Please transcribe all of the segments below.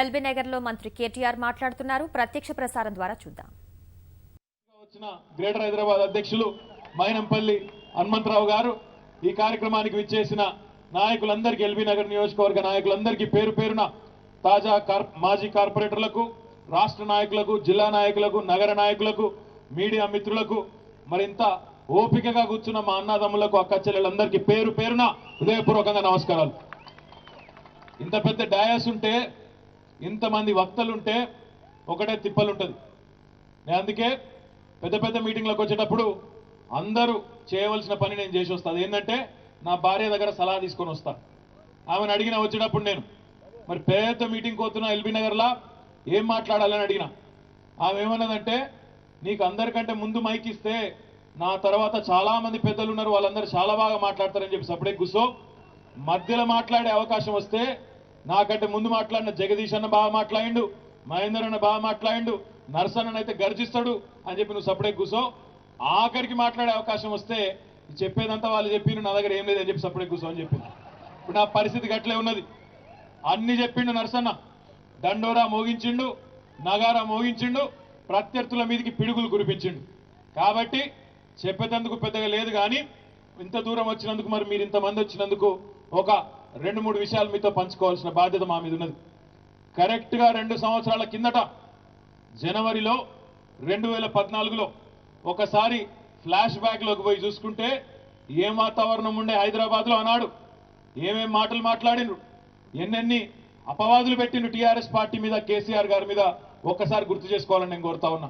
LB నగర్లో మంత్రి కేటీఆర్ మాట్లాడుతున్నారు. ప్రత్యక్ష ప్రసారం ద్వారా చూద్దాం. వచ్చిన గ్రేటర్ హైదరాబాద్ అధ్యక్షులు మైనంపల్లి హనుమంతరావు గారు ఈ కార్యక్రమానికి విచ్చేసిన నాయకులందరికీ ఎల్బీ నగర్ నియోజకవర్గ నాయకులందరికీ పేరు పేరున తాజా కార్ మాజీ కార్పొరేటర్లకు రాష్ట్ర నాయకులకు జిల్లా నాయకులకు నగర నాయకులకు మీడియా మిత్రులకు మరింత ఓపికగా కూర్చున్న మా అన్నదమ్ములకు అక్క చెల్లెలందరికీ పేరు పేరున హృదయపూర్వకంగా నమస్కారాలు. ఇంత పెద్ద డయాస్ ఉంటే ఇంతమంది వక్తలుంటే ఒకటే తిప్పలుంటుంది. నేను అందుకే పెద్ద పెద్ద మీటింగ్లకు వచ్చేటప్పుడు అందరూ చేయవలసిన పని నేను చేసి వస్తాను ఏంటంటే నా భార్య దగ్గర సలహా తీసుకొని వస్తా. ఆమెను అడిగిన వచ్చేటప్పుడు నేను మరి పెద్ద మీటింగ్ పోతున్నా ఎల్బీ నగర్లా? ఏం మాట్లాడాలని అడిగిన. ఆమె ఏమన్నదంటే నీకు అందరికంటే ముందు మైక్ ఇస్తే నా తర్వాత చాలా మంది పెద్దలు ఉన్నారు వాళ్ళందరూ చాలా బాగా మాట్లాడతారని చెప్పి సపరేట్ కూర్చో మధ్యలో మాట్లాడే అవకాశం వస్తే నాకంటే ముందు మాట్లాడిన జగదీష్ అన్న బాగా మాట్లాడిండు మహేందర్ అన్న బాగా మాట్లాడిండు నర్సన్ అయితే గర్జిస్తాడు అని చెప్పి నువ్వు సపరేట్ కూర్చో ఆఖరికి మాట్లాడే అవకాశం వస్తే చెప్పేదంతా వాళ్ళు చెప్పిండు నా దగ్గర ఏం లేదని చెప్పి సపరేట్ కూసో అని చెప్పింది. ఇప్పుడు నా పరిస్థితి గట్లే ఉన్నది. అన్ని చెప్పిండు నరసన్న. దండోరా మోగించిండు నగారా మోగించిండు ప్రత్యర్థుల మీదకి పిడుగులు కురిపించిండు. కాబట్టి చెప్పేటందుకు పెద్దగా లేదు కానీ ఇంత దూరం వచ్చినందుకు మరి మీరు ఇంతమంది వచ్చినందుకు ఒక రెండు మూడు విషయాలు మీతో పంచుకోవాల్సిన బాధ్యత మా మీద ఉన్నది. కరెక్ట్గా రెండు సంవత్సరాల కిందట జనవరిలో రెండు వేల పద్నాలుగులో ఒకసారి ఫ్లాష్ బ్యాక్లోకి పోయి చూసుకుంటే ఏం వాతావరణం ఉండే హైదరాబాద్లో అన్నాడు ఏమేం మాటలు మాట్లాడిండ్రు? ఎన్నెన్ని అపవాదులు పెట్టిండు టీఆర్ఎస్ పార్టీ మీద కేసీఆర్ గారి మీద? ఒక్కసారి గుర్తు చేసుకోవాలని నేను కోరుతా ఉన్నా.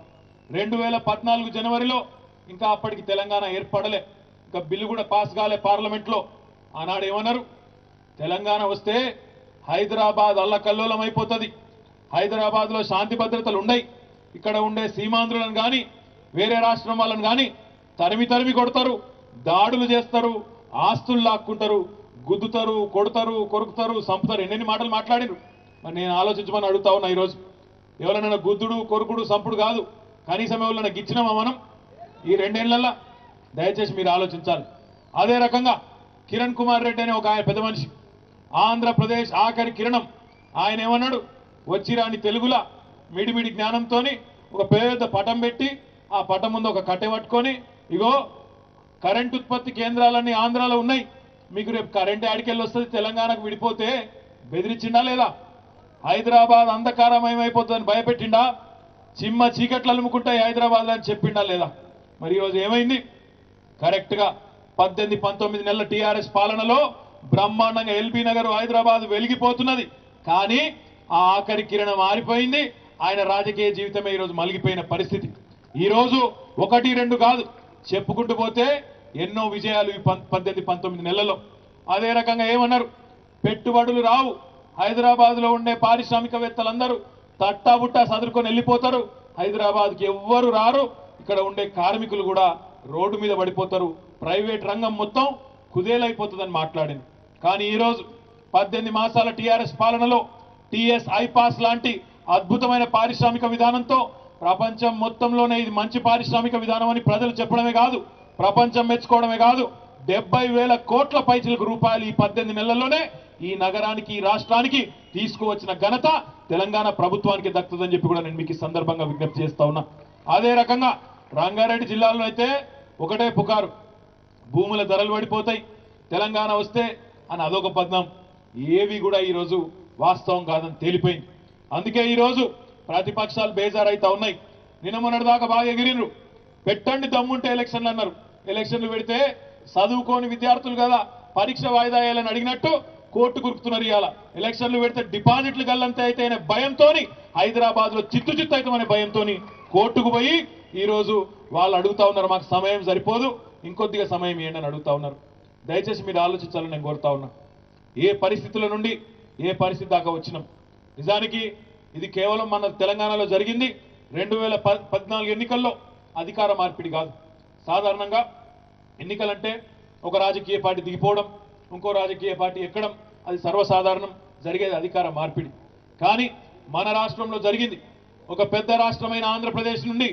రెండు వేల పద్నాలుగు జనవరిలో ఇంకా అప్పటికి తెలంగాణ ఏర్పడలే. ఇంకా బిల్లు కూడా పాస్ కాలే పార్లమెంట్లో. ఆనాడు ఏమన్నారు? తెలంగాణ వస్తే హైదరాబాద్ అల్లకల్లోలం అయిపోతుంది. హైదరాబాద్లో శాంతి భద్రతలు ఉండయి. ఇక్కడ ఉండే సీమాంధ్రులను కానీ వేరే రాష్ట్రం వాళ్ళని కానీ తరిమి తరిమి కొడతారు. దాడులు చేస్తారు. ఆస్తులు లాక్కుంటారు. గుద్దుతారు కొడతారు కొరుకుతారు సంపుతారు ఎన్నెన్ని మాటలు మాట్లాడిరు? మరి నేను ఆలోచించమని అడుగుతా ఉన్నా ఈరోజు. ఎవరైనా గుద్దుడు కొరుకుడు సంపుడు కాదు. కనీసం ఎవరైనా గిచ్చినామా మనం? ఈ రెండేళ్ళలో దయచేసి మీరు ఆలోచించాలి. అదే రకంగా కిరణ్ కుమార్ రెడ్డి అనే ఒక ఆయన పెద్ద మనిషి. ఆంధ్రప్రదేశ్ ఆఖరి కిరణం. ఆయన ఏమన్నాడు? వచ్చిరాని తెలుగులా? మిడిమిడి జ్ఞానంతోని ఒక పెద్ద పటం పెట్టి ఆ పటం ముందు ఒక కట్టె పట్టుకొని ఇగో కరెంట్ ఉత్పత్తి కేంద్రాలన్నీ ఆంధ్రాలో ఉన్నాయి. మీకు రేపు కరెంట్ ఆడికెళ్ళి వస్తుంది తెలంగాణకు విడిపోతే బెదిరించిండా లేదా? హైదరాబాద్ అంధకారమయమైపోతుందని భయపెట్టిండా? చిమ్మ చీకట్లు అలుముకుంటాయి హైదరాబాద్ అని చెప్పిండా లేదా? మరి ఈరోజు ఏమైంది? కరెక్ట్గా పద్దెనిమిది పంతొమ్మిది నెలల టీఆర్ఎస్ పాలనలో బ్రహ్మాండంగా ఎల్బీ నగర్ హైదరాబాద్ వెలిగిపోతున్నది. కానీ ఆ ఆఖరి కిరణం ఆరిపోయింది. ఆయన రాజకీయ జీవితమే ఈరోజు మలిగిపోయిన పరిస్థితి. ఈరోజు ఒకటి రెండు కాదు. చెప్పుకుంటూ పోతే ఎన్నో విజయాలు ఈ పద్దెనిమిది పంతొమ్మిది నెలల్లో. అదే రకంగా ఏమన్నారు? పెట్టుబడులు రావు. హైదరాబాద్లో ఉండే పారిశ్రామికవేత్తలందరూ తట్టాబుట్టా సదురుకొని వెళ్ళిపోతారు. హైదరాబాద్కి ఎవ్వరు రారు. ఇక్కడ ఉండే కార్మికులు కూడా రోడ్డు మీద పడిపోతారు. ప్రైవేట్ రంగం మొత్తం కుదేలైపోతుందని మాట్లాడింది. కానీ ఈరోజు పద్దెనిమిది మాసాల టీఆర్ఎస్ పాలనలో టీఎస్ ఐపాస్ లాంటి అద్భుతమైన పారిశ్రామిక విధానంతో ప్రపంచం మొత్తంలోనే ఇది మంచి పారిశ్రామిక విధానం అని ప్రజలు చెప్పడమే కాదు ప్రపంచం మెచ్చుకోవడమే కాదు డెబ్బై వేల కోట్ల పైసలకు రూపాయలు ఈ పద్దెనిమిది నెలల్లోనే ఈ నగరానికి ఈ రాష్ట్రానికి తీసుకువచ్చిన ఘనత తెలంగాణ ప్రభుత్వానికి దక్కుతుందని చెప్పి కూడా నేను మీకు ఈ సందర్భంగా విజ్ఞప్తి చేస్తా ఉన్నా. అదే రకంగా రంగారెడ్డి జిల్లాలో అయితే ఒకటే పుకారు. భూముల ధరలు పడిపోతాయి. తెలంగాణ వస్తే అని అదొక పద్నం ఏవి కూడా ఈరోజు వాస్తవం కాదని తేలిపోయింది. అందుకే ఈరోజు ప్రతిపక్షాలు బేజారైతా ఉన్నాయి. నిన్న మొన్నటిదాకా బాగా ఎగిరినరు పెట్టండి దమ్ముంటే ఎలక్షన్లు అన్నారు. ఎలక్షన్లు పెడితే చదువుకోని విద్యార్థులు కదా పరీక్ష వాయిదా వేయాలని అడిగినట్టు కోర్టు కురుకుతున్నారు ఇవాళ ఎలక్షన్లు పెడితే డిపాజిట్లు గల్లంతే అయితే అనే భయంతోని హైదరాబాద్లో చిత్తు చిత్తు అవుతామనే భయంతోని కోర్టుకు పోయి ఈరోజు వాళ్ళు అడుగుతా ఉన్నారు మాకు సమయం సరిపోదు ఇంకొద్దిగా సమయం ఏంటని అడుగుతా ఉన్నారు. దయచేసి మీరు ఆలోచించాలని నేను కోరుతా ఉన్నా. ఏ పరిస్థితుల నుండి ఏ పరిస్థితి దాకా వచ్చినాం? నిజానికి ఇది కేవలం మన తెలంగాణలో జరిగింది. రెండు వేల పద్నాలుగు ఎన్నికల్లో అధికార మార్పిడి కాదు. సాధారణంగా ఎన్నికలంటే ఒక రాజకీయ పార్టీ దిగిపోవడం ఇంకో రాజకీయ పార్టీ ఎక్కడం అది సర్వసాధారణం. జరిగేది అధికార మార్పిడి. కానీ మన రాష్ట్రంలో జరిగింది. ఒక పెద్ద రాష్ట్రమైన ఆంధ్రప్రదేశ్ నుండి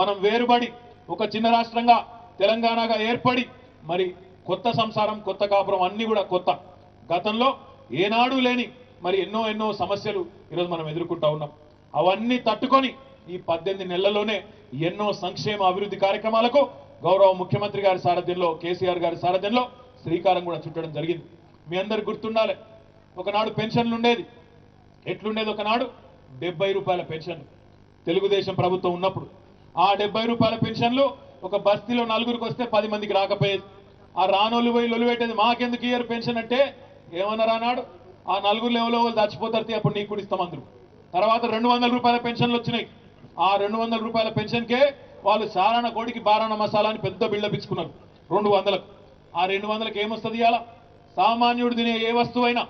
మనం వేరుబడి ఒక చిన్న రాష్ట్రంగా తెలంగాణగా ఏర్పడి మరి కొత్త సంసారం కొత్త కాపురం అన్ని కూడా కొత్త. గతంలో ఏనాడు లేని మరి ఎన్నో ఎన్నో సమస్యలు ఈరోజు మనం ఎదుర్కొంటా ఉన్నాం. అవన్నీ తట్టుకొని ఈ పద్దెనిమిది నెలల్లోనే ఎన్నో సంక్షేమ అభివృద్ధి కార్యక్రమాలకు గౌరవ ముఖ్యమంత్రి గారి సారథ్యంలో కేసీఆర్ గారి సారథ్యంలో శ్రీకారం కూడా చుట్టడం జరిగింది. మీ అందరు గుర్తుండాలి ఒకనాడు పెన్షన్లు ఉండేది. ఎట్లుండేది ఒకనాడు? డెబ్బై రూపాయల పెన్షన్. తెలుగుదేశం ప్రభుత్వం ఉన్నప్పుడు ఆ డెబ్బై రూపాయల పెన్షన్లు ఒక బస్తీలో నలుగురికి వస్తే పది మందికి రాకపోయేది. ఆ రానోళ్ళు పోయి లొలిపెట్టేది మాకెందుకు ఇయ్యరు పెన్షన్ అంటే? ఏమన్నారు అన్నాడు ఆ నలుగురు ఎవరో వాళ్ళు చచ్చిపోతారు అప్పుడు నీకు కూడా ఇస్తాం అందరూ. తర్వాత రెండు వందల రూపాయల పెన్షన్లు వచ్చినాయి. ఆ రెండు వందల రూపాయల పెన్షన్కే వాళ్ళు సారాన కోడికి బారాన మసాలా అని పెద్ద బిల్డప్ ఇచ్చుకున్నారు. రెండు వందలకు. ఆ రెండు వందలకు ఏమొస్తుంది ఇవాళ సామాన్యుడు తినే ఏ వస్తువైనా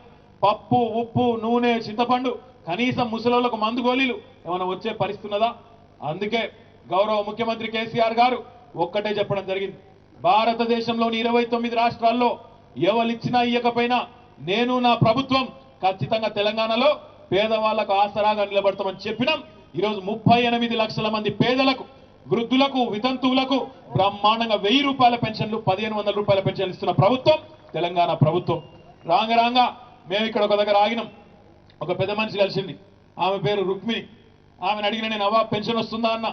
పప్పు ఉప్పు నూనె చింతపండు కనీసం ముసలోళ్ళకు మందు గోళీలు ఏమైనా వచ్చే పరిస్థితున్నదా అందుకే గౌరవ ముఖ్యమంత్రి కేసీఆర్ గారు ఒక్కటే చెప్పడం జరిగింది. భారతదేశంలోని ఇరవై తొమ్మిది రాష్ట్రాల్లో ఎవరిచ్చినా ఇయ్యకపోయినా నేను నా ప్రభుత్వం ఖచ్చితంగా తెలంగాణలో పేదవాళ్ళకు ఆసరాగా నిలబడతామని చెప్పినాం. ఈరోజు ముప్పై ఎనిమిది లక్షల మంది పేదలకు వృద్ధులకు వితంతువులకు బ్రహ్మాండంగా వెయ్యి రూపాయల పెన్షన్లు పదిహేను వందల రూపాయల పెన్షన్లు ఇస్తున్న ప్రభుత్వం తెలంగాణ ప్రభుత్వం. రాంగ రాంగ మేము ఇక్కడ ఒక దగ్గర ఆగినాం. ఒక పెద్ద మనిషి కలిసింది. ఆమె పేరు రుక్మిణి. ఆమెను అడిగిన నేను అవ్వ పెన్షన్ వస్తుందా అన్న?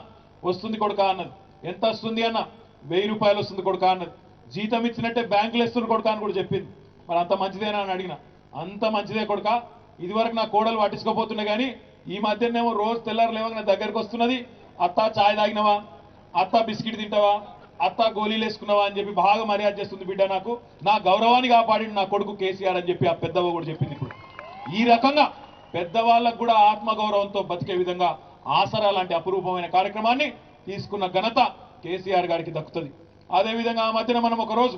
వస్తుంది కొడుక అన్నది. ఎంత వస్తుంది అన్న? వెయ్యి రూపాయలు వస్తుంది కొడుక అన్నది. జీతం ఇచ్చినట్టే బ్యాంకులు ఇస్తుంది కొడుక అని కూడా చెప్పింది. మరి అంత మంచిదేనా అని అడిగిన. అంత మంచిదే కొడుక. ఇదివరకు నా కోడలు పట్టించుకోపోతున్నా కానీ ఈ మధ్యనేమో రోజు తెల్లారు లేవగా నా దగ్గరకు వస్తున్నది. అత్త చాయ్ తాగినవా? అత్త బిస్కెట్ తింటావా? అత్త గోళీలు వేసుకున్నావా అని చెప్పి బాగా మర్యాద చేస్తుంది బిడ్డ నాకు. నా గౌరవాన్ని కాపాడి నా కొడుకు కేసీఆర్ అని చెప్పి ఆ పెద్దవ కూడా చెప్పింది ఇప్పుడు. ఈ రకంగా పెద్దవాళ్ళకు కూడా ఆత్మగౌరవంతో బతికే విధంగా ఆసరా లాంటి అపురూపమైన కార్యక్రమాన్ని తీసుకున్న ఘనత కేసీఆర్ గారికి దక్కుతుంది. అదేవిధంగా ఆ మధ్యన మనం ఒక రోజు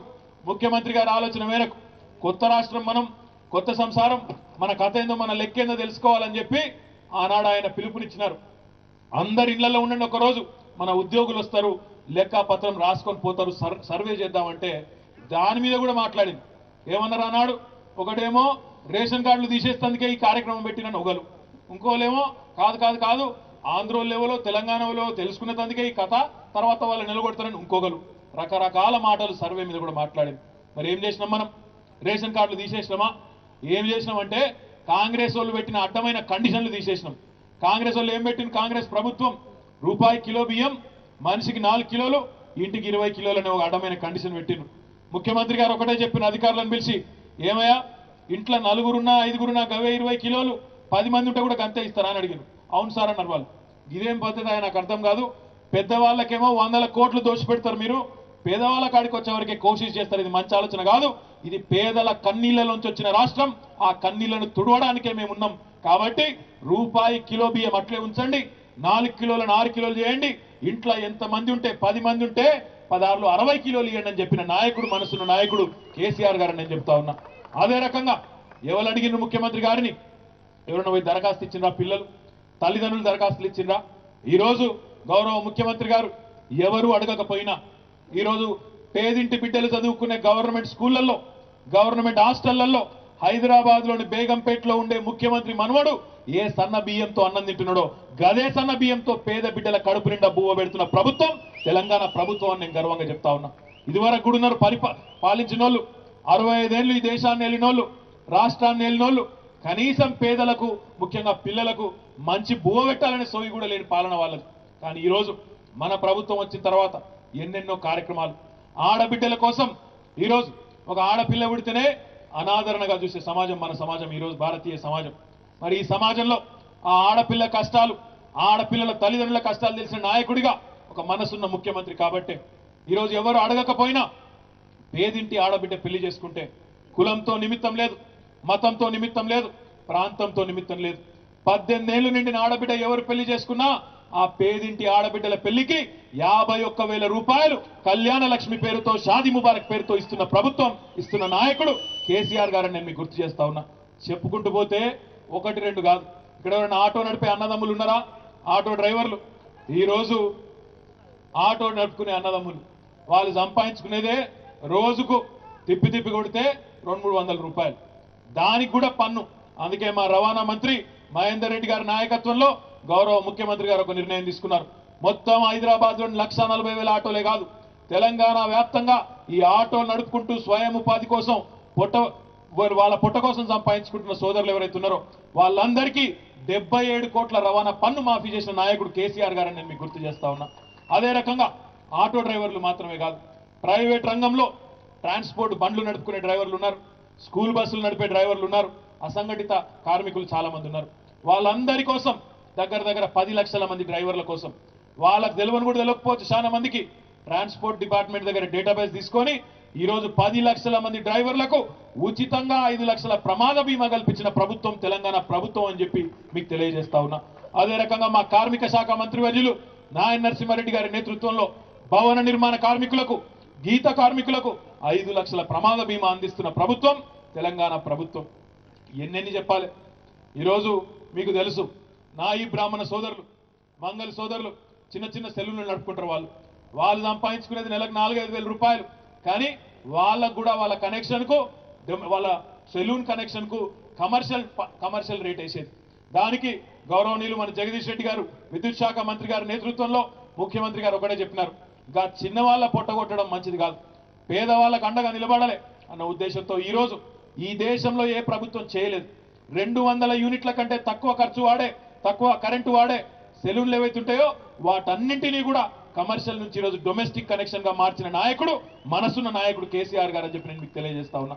ముఖ్యమంత్రి గారి ఆలోచన మేరకు కొత్త రాష్ట్రం మనం కొత్త సంసారం మన కథ ఏందో మన లెక్కేందో తెలుసుకోవాలని చెప్పి ఆనాడు ఆయన పిలుపునిచ్చినారు. అందరి ఇళ్ళలో ఉండండి ఒకరోజు మన ఉద్యోగులు వస్తారు లెక్క పత్రం రాసుకొని పోతారు సర్వే చేద్దామంటే దాని మీద కూడా మాట్లాడింది. ఏమన్నారు అన్నాడు ఒకటేమో రేషన్ కార్డులు తీసేస్తందుకే ఈ కార్యక్రమం పెట్టిన ఒకరు. ఇంకోలేమో కాదు కాదు కాదు ఆంధ్ర లెవెలో తెలంగాణలో తెలుసుకునేందుకే ఈ కథ తర్వాత వాళ్ళు నిలబడతారని ఇంకొకరు. రకరకాల మాటలు సర్వే మీద కూడా మాట్లాడింది. మరి ఏం చేసినాం మనం? రేషన్ కార్డులు తీసేసినామా? ఏం చేసినామంటే కాంగ్రెస్ వాళ్ళు పెట్టిన అడ్డమైన కండిషన్లు తీసేసినాం. కాంగ్రెస్ వాళ్ళు ఏం పెట్టిన కాంగ్రెస్ ప్రభుత్వం రూపాయి కిలో బియ్యం మనిషికి నాలుగు కిలోలు ఇంటికి ఇరవై కిలోలు అనే ఒక అడ్డమైన కండిషన్ పెట్టిను ముఖ్యమంత్రి గారు ఒకటే చెప్పిన అధికారులను పిలిచి ఏమయ్యా ఇంట్లో నలుగురున్నా ఐదుగురున్నా గవే ఇరవై కిలోలు పది మంది ఉంటే కూడా గంతే ఇస్తారా? అని అడిగారు అవును సార్ అన్నారు వాళ్ళు. ఇదేం పద్ధతి? ఆయన నాకు అర్థం కాదు. పెద్దవాళ్ళకేమో వందల కోట్లు దోషపెడతారు మీరు. పేదవాళ్ళ కాడికి వచ్చేవరకే కోషిష్ చేస్తారు. ఇది మంచి ఆలోచన కాదు. ఇది పేదల కన్నీళ్ళలోంచి వచ్చిన రాష్ట్రం. ఆ కన్నీళ్ళను తుడవడానికే మేము ఉన్నాం కాబట్టి రూపాయి కిలో బియ్యం అట్లే ఉంచండి. నాలుగు కిలోలను ఆరు కిలోలు చేయండి. ఇంట్లో ఎంత మంది ఉంటే పది మంది ఉంటే పదహారులో అరవై కిలోలు ఇవ్వండి అని చెప్పిన నాయకుడు మనసున్న నాయకుడు కేసీఆర్ గారు నేను చెప్తా ఉన్నా. అదే రకంగా ఎవరు అడిగిన ముఖ్యమంత్రి గారిని? ఎవరైనా పోయి దరఖాస్తు ఇచ్చిండ్రా పిల్లలు? తల్లిదండ్రులు దరఖాస్తులు ఇచ్చిండ్రా? ఈరోజు గౌరవ ముఖ్యమంత్రి గారు ఎవరు అడగకపోయినా ఈరోజు పేదింటి బిడ్డలు చదువుకునే గవర్నమెంట్ స్కూళ్ళలో గవర్నమెంట్ హాస్టళ్ళలో హైదరాబాద్లోని బేగంపేటలో ఉండే ముఖ్యమంత్రి మనవడు ఏ సన్న బియ్యంతో అన్నం తింటున్నాడో గదే సన్న బియ్యంతో పేద బిడ్డల కడుపు నిండా బువ్వ పెడుతున్న ప్రభుత్వం తెలంగాణ ప్రభుత్వం అని నేను గర్వంగా చెప్తా ఉన్నా. ఇదివరకు కూడా ఉన్నారు పరిపా పాలించిన వాళ్ళు అరవై ఐదేళ్ళు ఈ దేశాన్ని వెళ్ళినోళ్ళు రాష్ట్రాన్ని వెళ్ళినోళ్ళు కనీసం పేదలకు ముఖ్యంగా పిల్లలకు మంచి బువ్వ పెట్టాలనే సోయి కూడా లేని పాలన వాళ్ళది. కానీ ఈరోజు మన ప్రభుత్వం వచ్చిన తర్వాత ఎన్నెన్నో కార్యక్రమాలు. ఆడబిడ్డల కోసం ఈరోజు ఒక ఆడపిల్ల పుడితేనే అనాదరణగా చూసే సమాజం మన సమాజం ఈరోజు భారతీయ సమాజం. మరి ఈ సమాజంలో ఆ ఆడపిల్ల కష్టాలు ఆడపిల్లల తల్లిదండ్రుల కష్టాలు తెలిసిన నాయకుడిగా ఒక మనసున్న ముఖ్యమంత్రి కాబట్టే ఈరోజు ఎవరు అడగకపోయినా పేదింటి ఆడబిడ్డ పెళ్ళి చేసుకుంటే కులంతో నిమిత్తం లేదు మతంతో నిమిత్తం లేదు ప్రాంతంతో నిమిత్తం లేదు. పద్దెనిమిదేళ్ళు నిండిన ఆడబిడ్డ ఎవరు పెళ్ళి చేసుకున్నా ఆ పేదింటి ఆడబిడ్డల పెళ్ళికి యాభై ఒక్క వేల రూపాయలు కళ్యాణ లక్ష్మి పేరుతో షాది ముబారక్ పేరుతో ఇస్తున్న ప్రభుత్వం ఇస్తున్న నాయకుడు కేసీఆర్ గారని నేను మీకు గుర్తు చేస్తా ఉన్నా. చెప్పుకుంటూ పోతే ఒకటి రెండు కాదు. ఇక్కడ ఎవరైనా ఆటో నడిపే అన్నదమ్ములు ఉన్నారా? ఆటో డ్రైవర్లు. ఈరోజు ఆటో నడుపుకునే అన్నదమ్ములు. వాళ్ళు సంపాదించుకునేదే రోజుకు తిప్పి తిప్పి కొడితే రెండు మూడు వందల రూపాయలు. దానికి కూడా పన్ను. అందుకే మా రవాణా మంత్రి మహేందర్ రెడ్డి గారి నాయకత్వంలో గౌరవ ముఖ్యమంత్రి గారు ఒక నిర్ణయం తీసుకున్నారు. మొత్తం హైదరాబాద్లోని లక్ష నలభై వేల ఆటోలే కాదు తెలంగాణ వ్యాప్తంగా ఈ ఆటో నడుపుకుంటూ స్వయం ఉపాధి కోసం పొట్ట వాళ్ళ పొట్ట కోసం సంపాదించుకుంటున్న సోదరులు ఎవరైతే ఉన్నారో వాళ్ళందరికీ డెబ్బై ఏడు కోట్ల రవాణా పన్ను మాఫీ చేసిన నాయకుడు కేసీఆర్ గారని నేను మీకు గుర్తు చేస్తా ఉన్నా. అదే రకంగా ఆటో డ్రైవర్లు మాత్రమే కాదు ప్రైవేట్ రంగంలో ట్రాన్స్పోర్ట్ బండ్లు నడుపుకునే డ్రైవర్లు ఉన్నారు స్కూల్ బస్సులు నడిపే డ్రైవర్లు ఉన్నారు అసంఘటిత కార్మికులు చాలామంది ఉన్నారు. వాళ్ళందరి కోసం దగ్గర దగ్గర పది లక్షల మంది డ్రైవర్ల కోసం. వాళ్ళకు తెలియని కూడా తెలియకపోవచ్చు చాలా మందికి ట్రాన్స్పోర్ట్ డిపార్ట్మెంట్ దగ్గర డేటాబేస్ తీసుకొని ఈరోజు పది లక్షల మంది డ్రైవర్లకు ఉచితంగా ఐదు లక్షల ప్రమాద బీమా కల్పించిన ప్రభుత్వం తెలంగాణ ప్రభుత్వం అని చెప్పి మీకు తెలియజేస్తా ఉన్నా. అదే రకంగా మా కార్మిక శాఖ మంత్రి వర్యులు నాయన్ నరసింహారెడ్డి గారి నేతృత్వంలో భవన నిర్మాణ కార్మికులకు గీత కార్మికులకు ఐదు లక్షల ప్రమాద బీమా అందిస్తున్న ప్రభుత్వం తెలంగాణ ప్రభుత్వం. ఎన్నెన్ని చెప్పాలి? ఈరోజు మీకు తెలుసు. నా ఈ బ్రాహ్మణ సోదరులు మంగళ సోదరులు చిన్న చిన్న సెల్లులు నడుపుకుంటారు వాళ్ళు. వాళ్ళు సంపాదించుకునేది నెలకు నాలుగైదు వేల రూపాయలు. కానీ వాళ్ళకు కూడా వాళ్ళ కనెక్షన్కు వాళ్ళ సెలూన్ కనెక్షన్కు కమర్షియల్ కమర్షియల్ రేట్ వేసేది. దానికి గౌరవనీయులు మన జగదీష్ రెడ్డి గారు విద్యుత్ శాఖ మంత్రి గారి నేతృత్వంలో ముఖ్యమంత్రి గారు ఒకటే చెప్పినారు. ఇంకా చిన్నవాళ్ళ పొట్టగొట్టడం మంచిది కాదు. పేదవాళ్ళకు అండగా నిలబడాలి అన్న ఉద్దేశంతో ఈరోజు ఈ దేశంలో ఏ ప్రభుత్వం చేయలేదు. రెండు వందల యూనిట్ల కంటే తక్కువ ఖర్చు వాడే తక్కువ కరెంటు వాడే సెలూన్లు ఏవైతుంటాయో వాటన్నింటినీ కూడా కమర్షియల్ నుంచి ఈరోజు డొమెస్టిక్ కనెక్షన్గా మార్చిన నాయకుడు మనసున్న నాయకుడు కేసీఆర్ గారు అని చెప్పి నేను మీకు తెలియజేస్తా ఉన్నా.